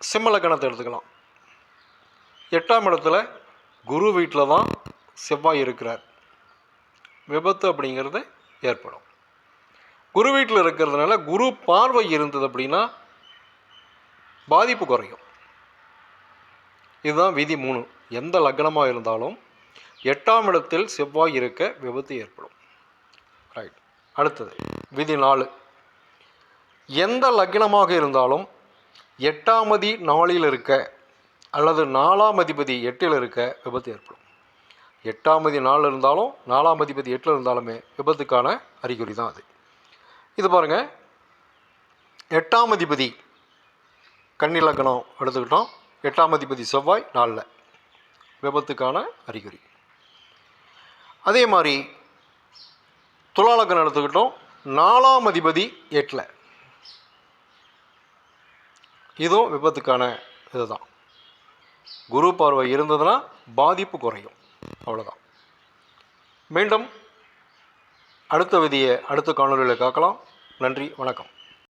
சிம்மலக்கணத்தை எடுத்துக்கலாம். எட்டாம் இடத்துல குரு வீட்டில் தான் செவ்வாய் இருக்கிறார். விபத்து அப்படிங்கிறது ஏற்படும். குரு வீட்டில் இருக்கிறதுனால குரு பார்வை இருந்தது அப்படின்னா பாதிப்பு குறையும். இதுதான் விதி மூணு. எந்த லக்னமாக இருந்தாலும் எட்டாம் இடத்தில் செவ்வாய் இருக்க விபத்து ஏற்படும். ரைட் அடுத்தது விதி நாலு. எந்த லக்னமாக இருந்தாலும் எட்டாமதி நாளில் இருக்க அல்லது நாலாம் அதிபதி எட்டில் இருக்க விபத்து ஏற்படும். எட்டாமதி நாள் இருந்தாலும் நாலாம் அதிபதி எட்டில் இருந்தாலுமே விபத்துக்கான அறிகுறி தான் அது. இது பாருங்கள் எட்டாம் அதிபதி கண்ணிலக்கணம் எடுத்துக்கிட்டோம். எட்டாம் அதிபதி செவ்வாய் நாளில் விபத்துக்கான அறிகுறி. அதே மாதிரி துலாலக்கணம் எடுத்துக்கிட்டோம். நாலாம் அதிபதி எட்டில். இதுவும் விபத்துக்கான இதுதான். குரு பார்வை இருந்ததுன்னா பாதிப்பு குறையும். அவ்வளோதான் மீண்டும் அடுத்த விதியை அடுத்த காணொலியில் காக்கலாம். நன்றி வணக்கம்.